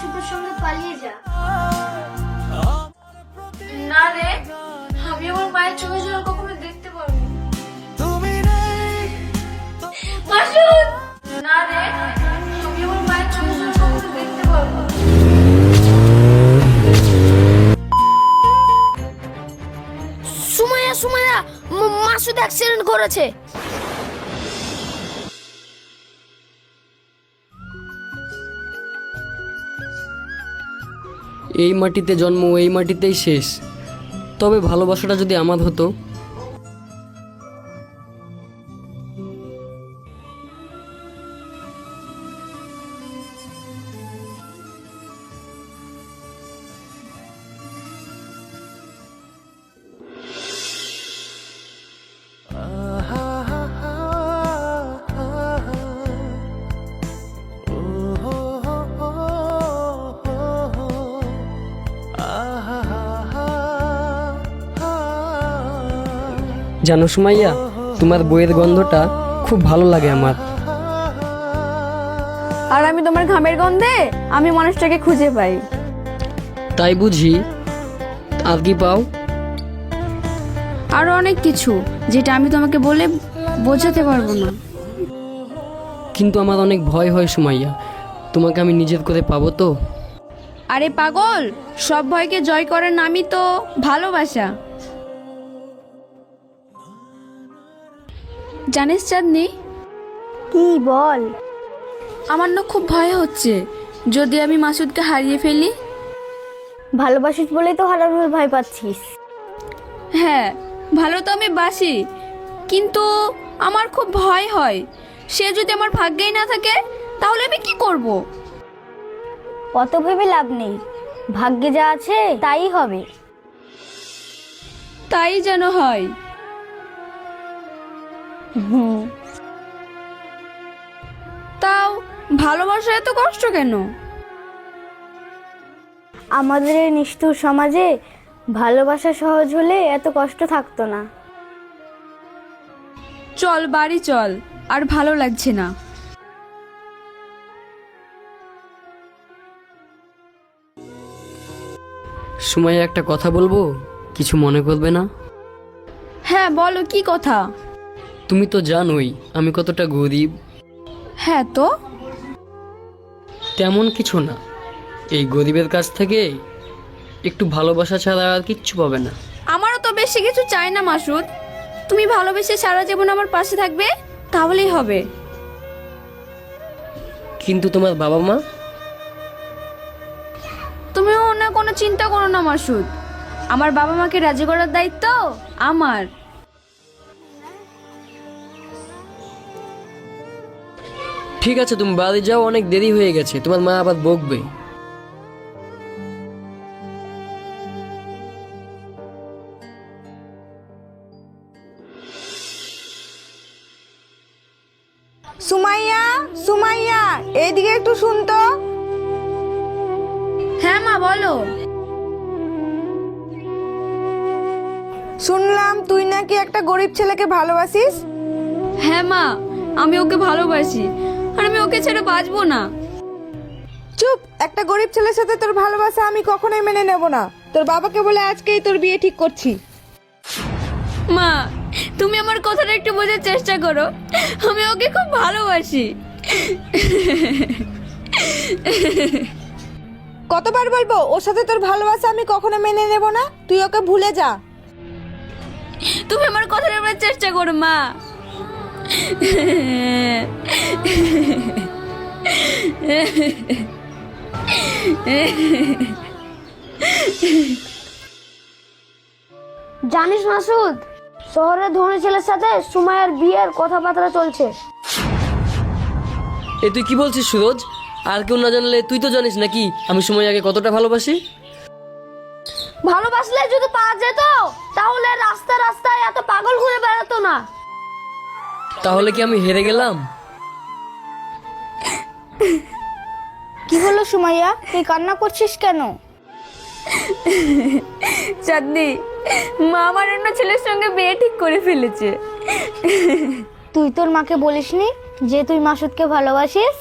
মাসুদের সঙ্গে পালিয়ে যা। না রে, আমি আমার মায়ের চোখে জল কখনো দেখতে না। মাসুদ! না রে সুমাইয়া মাসুদ অ্যাক্সিডেন্ট করেছে। এই মাটিতে জন্ম এই মাটিতেই শেষ। তবে ভালোবাসাটা যদি আমার হতো জানো সুমাইয়া তোমার বইয়ের গন্ধটা খুব ভালো লাগে আমার। আর আমি তোমার ঘামের গন্ধে আমি মানুষটাকে খুঁজে পাই। তাই বুঝি। আর কি পাও? আরও অনেক কিছু যেটা আমি তোমাকে বলে বোঝাতে পারব না। কিন্তু আমার অনেক ভয় হয় সুমাইয়া। তোমাকে আমি নিজের করে পাবো তো? আরে পাগল সব ভয়কে জয় করার নামই তো ভালোবাসা। জানিস চাঁদনি? কি বল? আমার না খুব ভয় হচ্ছে। যদি আমি মাসুদকে হারিয়ে ফেলি? ভালোবাসিস বলেই তো হারানোর ভয় পাচ্ছিস। হ্যাঁ ভালো তো আমি বাসি। কিন্তু আমার খুব ভয় হয়। সে যদি আমার ভাগ্যেই না থাকে তাহলে আমি কি করব? অত ভেবে লাভ নেই। ভাগ্যে যা আছে তাই হবে। তাই যেন হয়। তাও ভালোবাসা এত কষ্ট কেন? আমাদের এই নিষ্ঠুর সমাজে ভালোবাসা সহজ হলে এত কষ্ট থাকতো না। চল বাড়ি চল আর ভালো লাগছে না। সুমাইয়া একটা কথা বলব? কিছু মনে করবে না? হ্যাঁ বলো কি কথা? তুমি তো জানোই আমি কতটা গরিব। হ্যাঁ তো? তেমন কিছু না। এই গরিবের কাছ থেকে একটু ভালোবাসা ছাড়া আর কিচ্ছু পাবে না। আমারও তো বেশি কিছু চাই না মাসুদ। তুমি ভালোবেসে সারা জীবন আমার পাশে থাকবে তাহলেই হবে। কিন্তু তোমার বাবা মা? তুমিও না কোনো চিন্তা করো না মাসুদ। আমার বাবা মাকে রাজি করার দায়িত্ব আমার। ঠিক আছে তুমি বাড়ি যাও অনেক দেরি হয়ে গেছে। তোমার মা আবার বকবে। সুমাইয়া সুমাইয়া এইদিকে একটু শুনতো হ্যাঁ মা বলো। শুনলাম তুই নাকি একটা গরিব ছেলেকে ভালোবাসিস। হ্যাঁ মা আমি ওকে ভালোবাসি। আর আমি ওকে ছেড়ে বাঁচবো না। চুপ! একটা গরিব ছেলের সাথে তোর ভালোবাসা আমি কখনোই মেনে নেব না। তোর বাবাকে বলে আজকেই তোর বিয়ে ঠিক করছি। মা তুমি আমার কথাটা একটু বোঝার চেষ্টা করো। আমি ওকে খুব ভালোবাসি। কতবার বলব ওর সাথে তোর ভালোবাসা আমি কখনো মেনে নেব না? তুই ওকে ভুলে যা। তুমি আমার কথাটা বোঝার চেষ্টা করো মা। জানিস মাসুদ শহরে ধনী ছেলের সাথে সুমাইয়ার বিয়ের কথাবার্তা চলছে। এ তুই কি বলছিস সুরজ? আর কেউ না জানলে তুই তো জানিস নাকি আমি সুমাইয়াকে কতটা ভালোবাসি? ভালোবাসলে যদি পাওয়া যেত তাহলে রাস্তা রাস্তায় এত পাগল ঘুরে বেড়াতো না। তাহলে কি আমি হেরে গেলাম? কি হলো সুমাইয়া? তুই কান্না করছিস কেন? চাঁদনি মা আমার অন্য ছেলের সঙ্গে বিয়ে ঠিক করে ফেলেছে। তুই তোর মাকে বলিসনি যে তুই মাসুদকে ভালোবাসিস?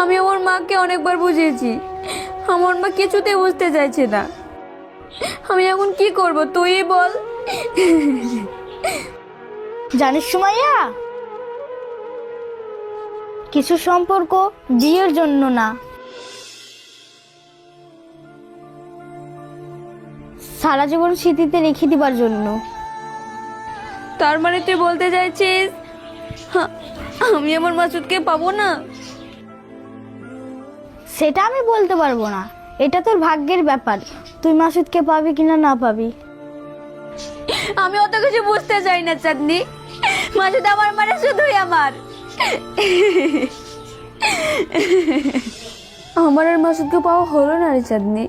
আমি আমার মাকে অনেকবার বুঝিয়েছি। আমার মা কিছুতে বুঝতে চাইছে না। আমি এখন কি করব তুই বল। জানিস সুমাইয়া? কিছু সম্পর্ক বিয়ের জন্য না। সারা জীবন স্মৃতিতে রেখে দিবার জন্য। তার মানে তুই বলতে চাইছিস আমি আমার মাসুদকে পাবো না? সেটা আমি বলতে পারব না। এটা তোর ভাগ্যের ব্যাপার। তুই মাসুদকে পাবি কিনা না পাবি? আমি অত কিছু বুঝতে চাই না চাঁদনি। মাসুদ আমার মানে শুধুই আমার। আমার আর মাসুদকে পাওয়া হলো না রে চাঁদনি।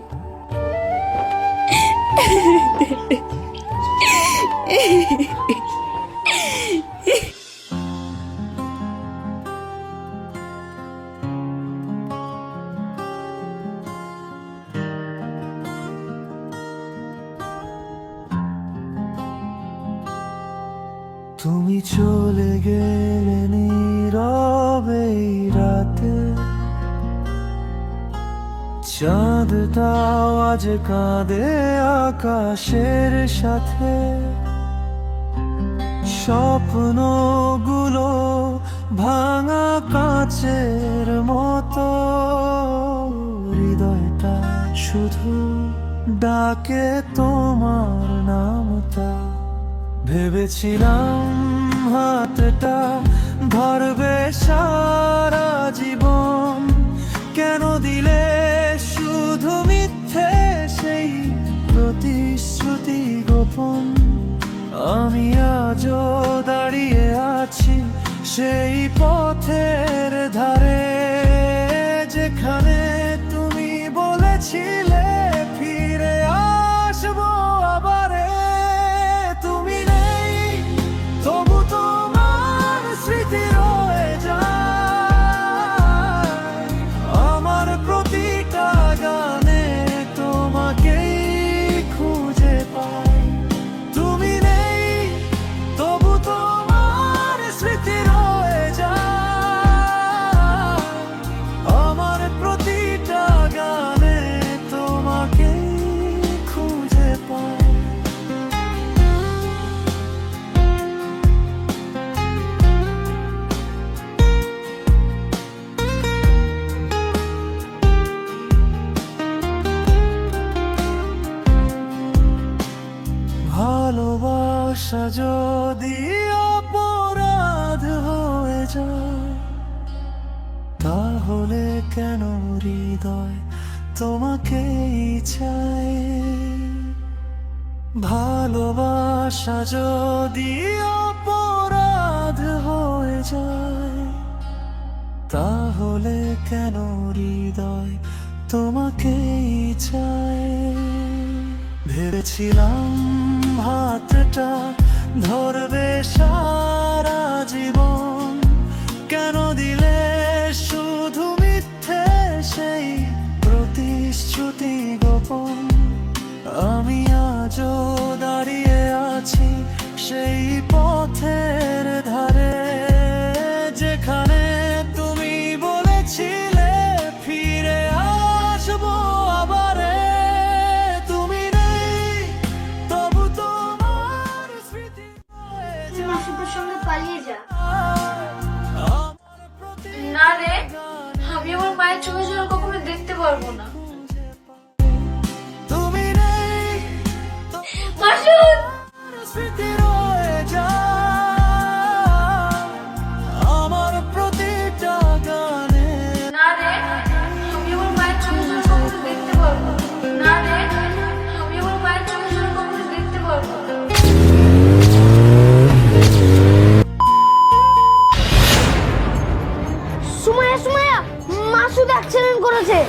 রাতে চাঁদটাও আজ কাঁদে আকাশের সাথে। স্বপ্নগুলো ভাঙা কাচের মতো। হৃদয়টা শুধু ডাকে তোমার নামটা। ভেবেছিলাম হাতটা ধরবে সারা জীবন। কেন দিলে শুধু মিথ্যে সেই প্রতিশ্রুতি গোপন? আমি আজও দাঁড়িয়ে আছি সেই পথের ধারে। ভালোবাসা যদি অপরাধ হয়ে যায়, তাহলে কেন হৃদয় তোমাকেই চায় ভালোবাসা যদি অপরাধ হয়ে যায়, তাহলে কেন হৃদয় তোমাকেই চায় ভেবেছিলাম হাতটা ধরবে সারা জীবন। কেন দিলে শুধু মিথ্যে সেই প্রতিশ্রুতি গোপন? আমি আজও দাঁড়িয়ে আছি সেই পথের পারব না। সুমাইয়া সুমাইয়া মাসুদ অ্যাক্সিডেন্ট করেছে।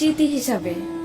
স্মৃতি হিসাবে।